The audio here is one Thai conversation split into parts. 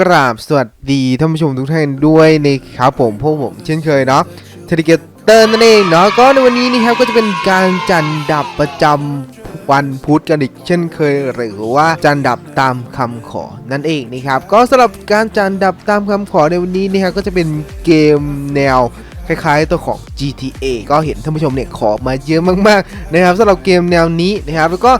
กราบสวัสดีท่านผู้ชมทุกท่านด้วยนะครับผมพวกผมเช่นเคยเนาะเทริเกเตอร์นั่นเองเนาะก็ในวันนี้นะครับก็จะเป็นการจันดับประจำวันพุธกันอีกเช่นเคยหรือว่าจันดับตามคำขอนั่นเองนะครับก็สำหรับการจันดับตามคำขอในวันนี้นะครับก็จะเป็นเกมแนวคล้ายๆตัวของ GTA ก็เห็นท่านผู้ชมเนี่ยขอมาเยอะมากๆนะครับสำหรับเกมแนวนี้นะครับแล้วก็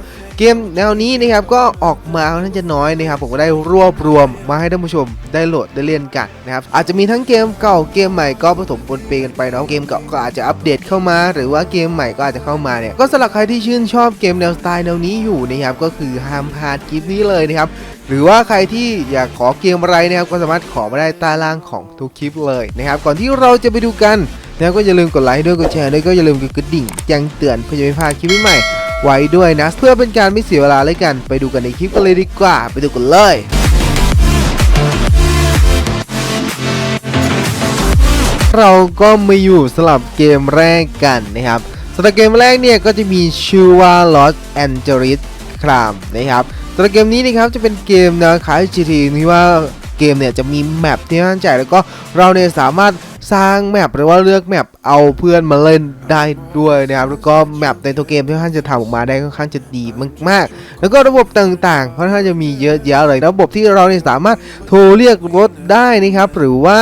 เกมแนวนี้นะครับก็ออกมาค่อนข้างจะน้อยนะครับผมก็ได้รวบรวมมาให้ท่านผู้ชมได้โหลดได้เล่นกันนะครับอาจจะมีทั้งเกมเก่าเกมใหม่ก็ผสมปนเปกันไปเนาะเกมเก่าก็อาจจะอัปเดตเข้ามา หรือว่าเกมใหม่ก็อาจจะเข้ามาเนี่ยก็สำหรับใครที่ชื่นชอบเกมแนวสไตล์แนวนี้อยู่นะครับก็คือห้ามพลาดคลิปนี้เลยนะครับหรือว่าใครที่อยากขอเกมอะไรนะครับก็สามารถขอมาได้ใต้ล่างของทุกคลิปเลยนะครับก่อนที่เราจะไปดูกันนะก็อย่าลืมกดไลค์ด้วยกดแชร์ด้วยก็อย่าลืมกดกระดิ่งแจ้งเตือนเพื่อจะไม่พลาดคลิปใหม่ ไว้ด้วยนะ เพื่อเป็นการไม่เสียเวลาเลยกัน ไปดูกันในคลิปกันเลยดีกว่า ไปดูกันเลยเราก็มาอยู่สลับเกมแรกกันนะครับสำหรับเกมแรกเนี่ยก็จะมีชื่อว่า Los Angeles Crime นะครับสำหรับเกมนี้นะครับจะเป็นเกมนวคล้าย GTA ที่ว่าเกมเนี่ยจะมีแมปที่น่าสนใจแล้วก็เราเนี่ยสามารถ สร้างแมปหรือว่าเลือกแมปเอาเพื่อนมาเล่นได้ด้วยนะครับแล้วก็แมปในตัวเกมที่ท่านจะทำออกมาได้ค่อนข้างจะดีมากๆ แล้วก็ระบบต่างๆเพราะท่านจะมีเยอะแยะเลยระบบที่เราเนี่ยสามารถโทรเรียกรถได้นะครับหรือว่า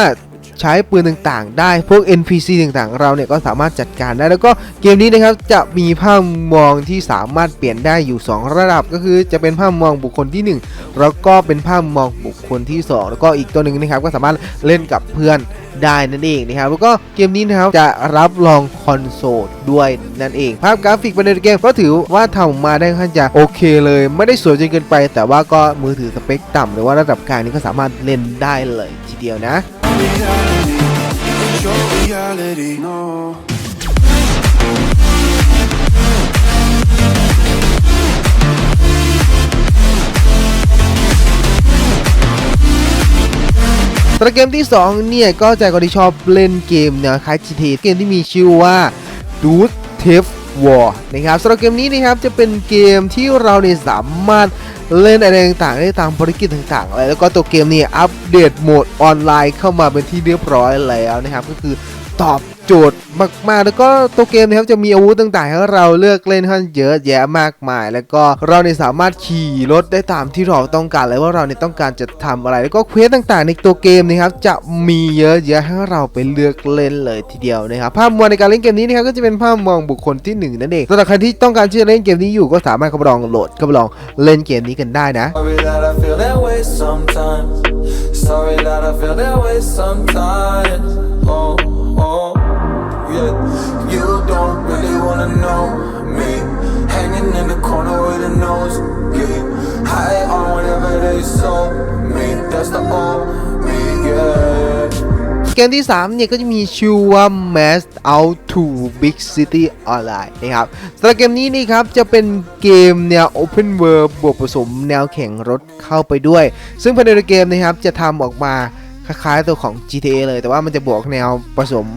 ใช้ปืนต่างๆ ได้พวก NPC ต่างๆ เราเนี่ยก็สามารถจัดการได้ แล้วก็เกมนี้นะครับจะมีภาพมองที่สามารถเปลี่ยนได้อยู่ 2 ระดับก็คือจะเป็นภาพมองบุคคลที่ 1 แล้วก็เป็นภาพมองบุคคลที่ 2 แล้วก็อีกตัวหนึ่งนะครับก็สามารถเล่นกับเพื่อนได้นั่นเองนะครับแล้วก็เกมนี้นะครับจะรับรองคอนโซลด้วยนั่นเอง ภาพกราฟิกภายในเกมก็ถือว่าทำออกมาได้ค่อนข้างจะโอเคเลย ไม่ได้สวยจนเกินไป แต่ว่าก็มือถือสเปคต่ำหรือว่าระดับกลางนี้ก็สามารถเล่นได้เลยทีเดียวนะ It's your reality, no. สำหรับเกมที่ 2 เนี่ย ก็ใจคนที่ชอบเล่นเกมแนวคล้าย GTA เกมที่มีชื่อว่า Dude t a p War นะครับสำหรับเกมนี้นะครับจะเป็นเกมที่เราเนี่ยสามารถ เล่นอะไรต่างๆได้ตามภารกิจต่างๆอะไรแล้วก็ตัวเกมเนี่ยอัปเดตโหมดออนไลน์เข้ามาเป็นที่เรียบร้อยแล้วนะครับก็คือ ตอบโจทย์มากๆ แล้วก็ตัวเกมนะครับจะมีอาวุธต่างๆให้เราเลือกเล่นค่อนเยอะแยะมากมาย แล้วก็เราเนี่ยสามารถขี่รถได้ตามที่เราต้องการเลยว่าเราเนี่ยต้องการจะทำอะไร แล้วก็เควสต่างๆ ในตัวเกมนะครับจะมีเยอะแยะให้เราไปเลือกเล่นเลยทีเดียวนะครับภาพมวลในการเล่นเกมนี้นะครับก็จะเป็นภาพมองบุคคลที่หนึ่งนั่นเองสำหรับใครที่ต้องการที่จะเล่นเกมนี้อยู่ก็สามารถเข้าลองโหลดเข้าลองเล่นเกมนี้กันได้นะ Sorry that I feel that way sometimes. Sorry that I feel that way sometimes. Oh, เกมที่ 3 เนี่ย ก็จะมีชื่อว่า Mass Out to Big City Online นะครับสำหรับเกมนี้นี่ครับ จะเป็นเกมแนว Open World บวกผสมแนวแข่งรถเข้าไปด้วย ซึ่งภายในเกมนะครับ จะทำออกมา คล้ายๆตัวของ GTA เลย แต่ว่ามันจะบวกแนวผสม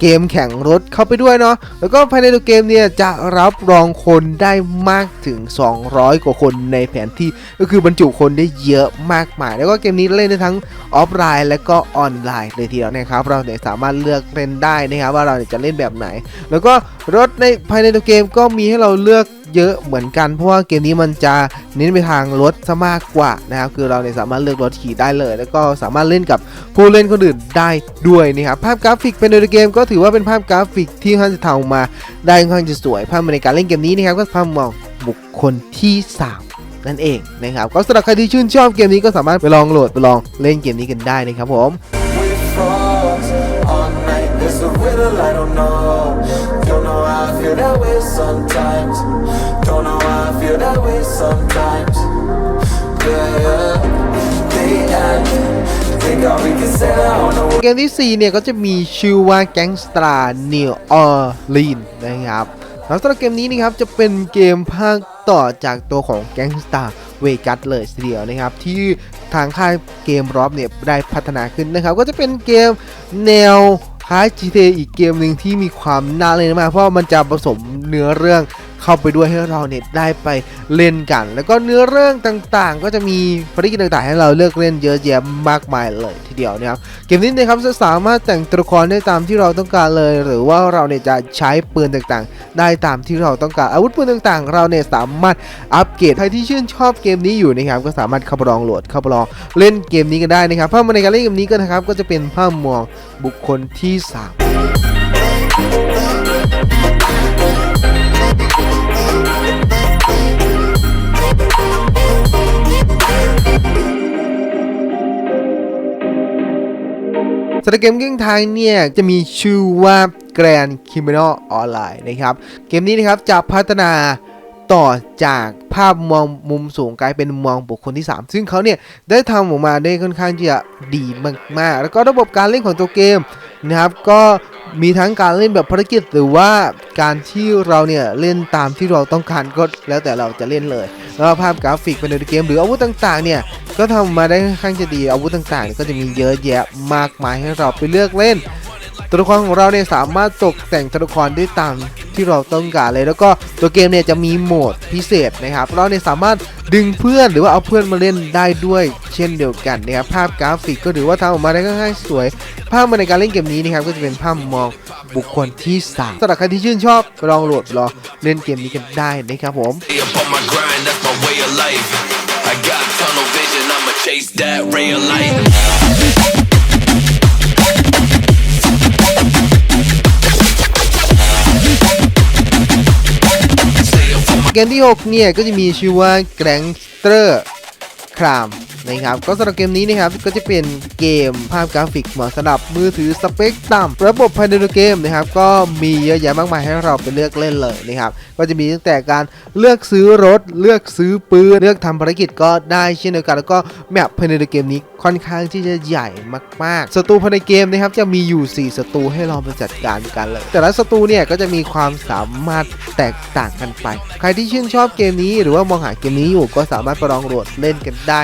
เกมแข่งรถเข้าไปด้วยเนาะ แล้วก็ภายในตัวเกมเนี่ยจะรับรองคนได้มากถึง 200 กว่าคนในแผนที่ ก็คือบรรจุคนได้เยอะมากมาย แล้วก็เกมนี้เล่นได้ทั้งออฟไลน์และก็ออนไลน์เลยทีเดียวนะครับ เราเนี่ยสามารถเลือกเล่นได้นะครับว่าเราจะเล่นแบบไหน แล้วก็รถในภายในตัวเกมก็มีให้เราเลือก เยอะเหมือนกัน เพราะว่าเกมนี้มันจะเน้นไปทางรถซะมากกว่านะครับคือเราเนี่ยสามารถเลือกรถขี่ได้เลย แล้วก็สามารถเล่นกับผู้เล่นคนอื่นได้ด้วยนะครับภาพกราฟิกภายในตัวเกมก็ถือว่าเป็นภาพกราฟิกที่ค่อนข้างจะทำมาได้ค่อนข้างจะสวยภาพในการเล่นเกมนี้นะครับก็ภาพมองบุคคลที่สามนั่นเองนะครับ ก็สำหรับใครที่ชื่นชอบเกมนี้ก็สามารถไปลองโหลดไปลองเล่นเกมนี้กันได้นะครับผม I feel that way sometimes. Don't know why I feel that way sometimes. Yeah, yeah. The end. เกมที่ 4 เนี่ย ก็จะมีชื่อว่าแก๊งสตาร์เนออร์ลีนนะครับแล้วสำหรับเกมนี้นะครับจะเป็นเกมภาคต่อจากตัวของแก๊งสตาร์เวกัสเลยทีเดียวนะครับที่ทางค่ายเกมรอบเนี่ยได้พัฒนาขึ้นนะครับก็จะเป็นเกมแนว ท้าย GTA อีกเกมหนึ่งที่มีความน่าเล่นมาก เพราะมันจะผสมเนื้อเรื่อง เข้าไปด้วยให้เราเนี่ยได้ไปเล่นกัน แล้วก็เนื้อเรื่องต่างๆ ก็จะมีภารกิจต่างๆ ให้เราเลือกเล่นเยอะแยะมากมายเลยทีเดียวนะครับเกมนี้นะครับจะสามารถแต่งตัวละครได้ตามที่เราต้องการเลย หรือว่าเราเนี่ยจะใช้ปืนต่างๆ ได้ตามที่เราต้องการอาวุธปืนต่างๆ เราเนี่ยสามารถอัปเกรดใครที่ชื่นชอบเกมนี้อยู่นะครับก็สามารถเข้าไปลองโหลดเข้าไปลองเล่นเกมนี้กันได้นะครับภาพในการเล่นเกมนี้ก็นะครับก็จะเป็นภาพมองบุคคลที่3 สำหรับเกมเก้งไทยเนี่ย จะมีชื่อว่า Grand Criminal Online นะครับ เกมนี้นะครับจะพัฒนาต่อจากภาพมองมุมสูงกลายเป็นมองบุคคลที่ 3 ซึ่งเขาเนี่ย ได้ทำออกมาได้ค่อนข้างที่จะดีมาก ๆ แล้วก็ระบบการเล่นของตัวเกมนะครับก็มีทั้งการเล่นแบบภารกิจหรือว่าการที่เราเนี่ย เล่นตามที่เราต้องการก็แล้วแต่เราจะเล่นเลย แล้วภาพกราฟิกภายในเกม หรืออาวุธต่างๆเนี่ยก็ทำมาได้ค่อนข้างจะดีอาวุธต่างๆก็จะมีเยอะแยะมากมายให้เราไปเลือกเล่น ตัวละครของเราเนี่ยสามารถตกแต่งตัวละครได้ตามที่เราต้องการเลย แล้วก็ตัวเกมเนี่ยจะมีโหมดพิเศษนะครับ เราเนี่ยสามารถดึงเพื่อนหรือว่าเอาเพื่อนมาเล่นได้ด้วย เช่นเดียวกันนะครับภาพกราฟิกก็ถือว่าทำออกมาได้ค่อนข้างสวย ภาพมาในการเล่นเกมนี้นะครับก็จะเป็นภาพมองบุคคลที่สามสำหรับใครที่ชื่นชอบลองโหลดลองเล่นเกมนี้กันได้นะครับผม life. I got tunnel vision, I'ma chase that ray of light. เกมที่ 6 เนี่ย ก็จะมีชื่อว่า Gangster Crime นะครับก็สำหรับเกมนี้นะครับก็จะเป็นเกมภาพกราฟิกเหมาะสำหรับมือถือสเปคต่ำระบบภายในเกมนะครับก็มีเยอะแยะมากมายให้เราไปเลือกเล่นเลยนะครับก็จะมีตั้งแต่การเลือกซื้อรถ เลือกซื้อปืนเลือกทำภารกิจก็ได้เช่นเดียวกันแล้วก็แมปภายในเกมนี้ค่อนข้างที่จะใหญ่มากๆศัตรูภายในเกมนะครับจะมีอยู่ 4ศัตรูให้เราไปจัดการกันเลย แต่ละศัตรูเนี่ยก็จะมีความสามารถแตกต่างกันไป ใครที่ชื่นชอบเกมนี้หรือว่ามองหาเกมนี้อยู่ก็สามารถไปลองโหลดเล่นกันได้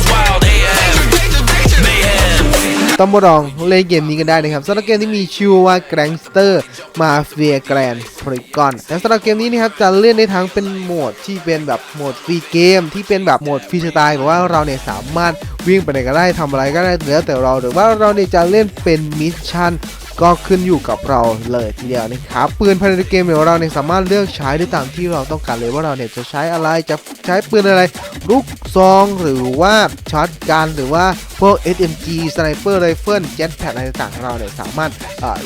ต้องมาลองเล่นเกมนี้กันได้นะครับสำหรับเกมที่มีชื่อว่า Gangster Mafia Grand Polygon และสำหรับเกมนี้นะครับจะเล่นในทั้งเป็นโหมดที่เป็นแบบโหมดฟรีเกม ที่เป็นแบบโหมดฟรีสไตล์แบบว่าเราเนี่ยสามารถวิ่งไปไหนก็ได้ทำอะไรก็ได้แล้วแต่เราหรือว่าเราเนี่ยจะเล่นเป็นมิชชั่น ก็ขึ้นอยู่กับเราเลยทีเดียวนะครับปืนภายในเกมของเราเนี่ยสามารถเลือกใช้ได้ตามที่เราต้องการเลยว่าเราเนี่ยจะใช้อะไรจะใช้ปืนอะไรลูกซองหรือว่าช็อตกันหรือว่าพวก SMG สไนเปอร์ไรเฟิลเจ็ตแพดอะไรต่างๆเราเนี่ยสามารถเอ่อ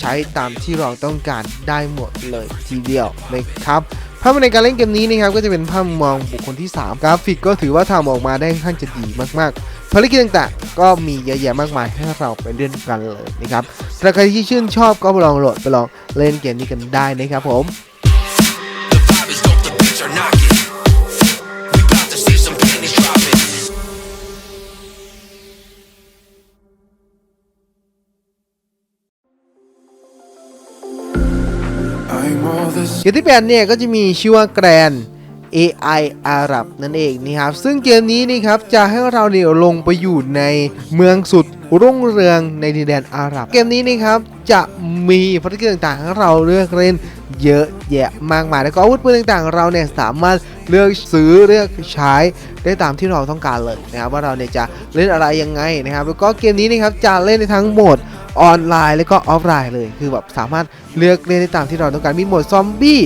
ใช้ตามที่เราต้องการได้หมดเลยทีเดียวนะครับ ภาพในการเล่นเกมนี้นะครับก็จะเป็นภาพมองบุคคลที่ 3 กราฟิกก็ถือว่าทำออกมาได้ค่อนข้างจะดีมากๆภารกิจต่างๆ ก็มีเยอะแยะมากมายให้เราไปเล่นกันเลยนะครับสำหรับใครที่ชื่นชอบก็ลองโหลดไปลองเล่นเกมนี้กันได้นะครับผม เกมที่แปดเนี่ยก็จะมีชื่อว่าแกรน AI อาหรับนั่นเองนะครับ ซึ่งเกมนี้นี่ครับจะให้เราเนี่ยลงไปอยู่ในเมืองสุดรุ่งเรืองในดินแดนอาหรับ เกมนี้นี่ครับจะมีภารกิจต่างๆให้เราเลือกเล่นเยอะแยะมากมายแล้วก็อาวุธปืนต่างๆ เราเนี่ยสามารถเลือกซื้อเลือกใช้ได้ตามที่เราต้องการเลยนะครับว่าเราเนี่ยจะเล่นอะไรยังไงนะครับแล้วก็เกมนี้นะครับจะเล่นในทั้งโหมด ออนไลน์แล้วก็ออฟไลน์เลย คือแบบสามารถเลือกเล่นได้ตามที่เราต้องการมีโหมดซอมบี้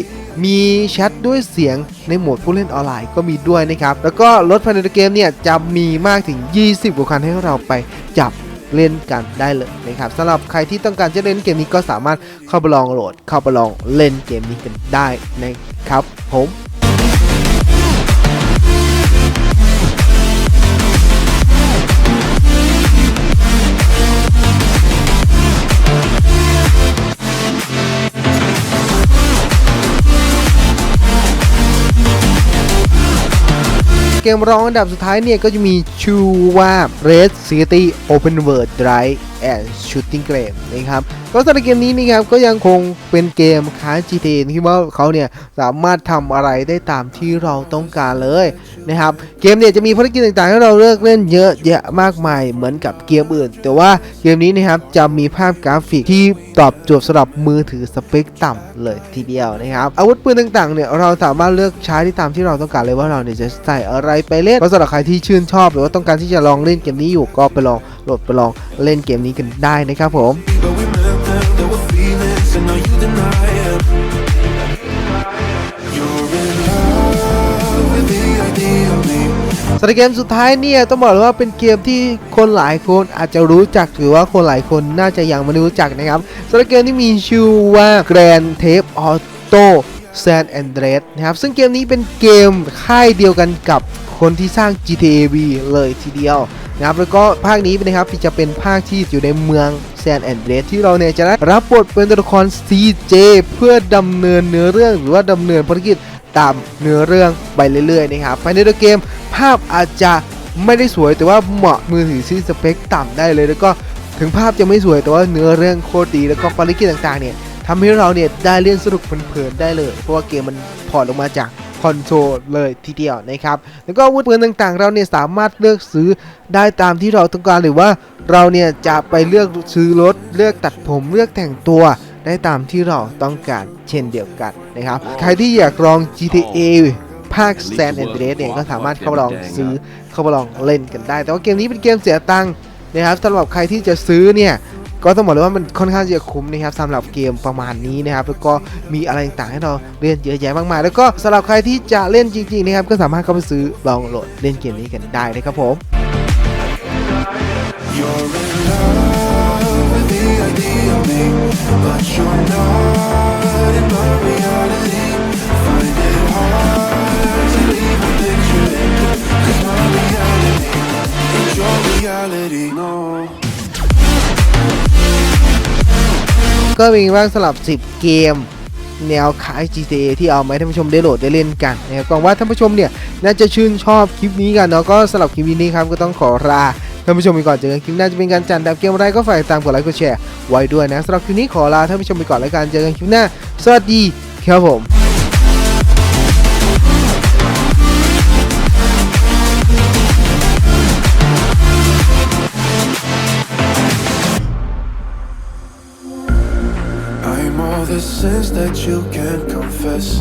มีแชทด้วยเสียงในโหมดผู้เล่นออนไลน์ก็มีด้วยนะครับ แล้วก็รถภายในเกมเนี่ยจะมีมากถึง 20 กว่าคันให้เราไปจับเล่นกันได้เลยนะครับสำหรับใครที่ต้องการจะเล่นเกมนี้ก็สามารถเข้าไปลองโหลด เข้าไปลองเล่นเกมนี้กันได้นะครับผม เกมรองอันดับสุดท้ายเนี่ยก็จะมีชื่อว่า Red City Open World Drive and Shooting Game นะครับ ก็สำหรับเกมนี้นี่ครับก็ยังคงเป็นเกมคล้าย GTA ที่ว่าเขาเนี่ยสามารถทำอะไรได้ตามที่เราต้องการเลยนะครับเกมเนี่ยจะมีภารกิจต่างๆให้เราเลือกเล่นเยอะแยะมากมายเหมือนกับเกมอื่น แต่ว่าเกมนี้นะครับจะมีภาพกราฟิกที่ตอบโจทย์สำหรับมือถือสเปคต่ำเลยทีเดียวนะครับอาวุธปืนต่างๆเนี่ยเราสามารถเลือกใช้ที่ตามที่เราต้องการเลยว่าเราเนี่ยจะใส่อะไรไปเล่นก็สำหรับใครที่ชื่นชอบ หรือว่าต้องการที่จะลองเล่นเกมนี้อยู่ก็ไปลองโหลดไปลองเล่นเกมนี้กันได้นะครับผม and now you deny it. You're in love with the idea of me. สำหรับเกมสุดท้ายเนี่ยต้องบอกเลยว่าเป็นเกมที่คนหลายคนอาจจะรู้จักหรือว่าคนหลายคนน่าจะยังไม่รู้จักนะครับสำหรับเกมที่มีชื่อว่า Grand Theft Auto San Andreas นะครับซึ่งเกมนี้เป็นเกมค่ายเดียวกันกับคนที่สร้าง GTA V เลยทีเดียวนะครับแล้วก็ภาคนี้นะครับจะเป็นภาคที่อยู่ในเมือง แซนแอนเดรสที่เราเนี่ยจะได้รับบทเป็นตัวละคร CJ เพื่อดำเนินเนื้อเรื่องหรือว่าดำเนินภารกิจตามเนื้อเรื่องไปเรื่อยๆนะครับภายในตัวเกมภาพอาจจะไม่ได้สวยแต่ว่าเหมาะมือถือที่สเปคต่ำได้เลย แล้วก็ถึงภาพจะไม่สวยแต่ว่าเนื้อเรื่องโคตรดีแล้วก็ภารกิจต่างๆเนี่ยทำให้เราเนี่ยได้เล่นสนุกเพลินๆได้เลย เพราะว่าเกมมันพอร์ตลงมาจาก คอนโซลเลยทีเดียวนะครับ แล้วก็อาวุธปืนต่างๆ เราเนี่ยสามารถเลือกซื้อได้ตามที่เราต้องการหรือว่าเราเนี่ยจะไปเลือกซื้อรถ เลือกตัดผมเลือกแต่งตัวได้ตามที่เราต้องการเช่นเดียวกันนะครับ ใครที่อยากลอง GTA ภาค San Andreas เนี่ยก็สามารถเข้ามาลองซื้อเข้ามาลองเล่นกันได้ แต่ว่าเกมนี้เป็นเกมเสียตังค์นะครับสำหรับใครที่จะซื้อเนี่ย ก็ต้องบอกเลยว่ามันค่อนข้างจะคุ้มนะครับสำหรับเกมประมาณนี้นะครับแล้วก็มีอะไรต่างๆให้เราเล่นเยอะแยะมากมายแล้วก็สำหรับใครที่จะเล่นจริงๆนะครับก็สามารถเข้าไปซื้อลองโหลดเล่นเกมนี้กันได้นะครับผม You're in love with the idea of me, but you're not in my reality. Find it hard to leave me picturing, 'cause my reality ain't your reality. No. ก็มีบ้างสำหรับ 10 เกม แนวขาย GTA ที่เอามาให้ท่านผู้ชมได้โหลดได้เล่นกันนะครับหวังว่าท่านผู้ชมเนี่ยน่าจะชื่นชอบคลิปนี้กันเนาะก็สำหรับคลิปนี้ครับก็ต้องขอลาท่านผู้ชมไปก่อนเจอกันคลิปหน้าจะเป็นการจัดดับเกมอะไรก็ฝากติดตามกดไลค์กดแชร์ไว้ด้วยนะสำหรับคลิปนี้ขอลาท่านผู้ชมไปก่อนแล้วกันเจอกันคลิปหน้า สวัสดีครับผม that you can't confess.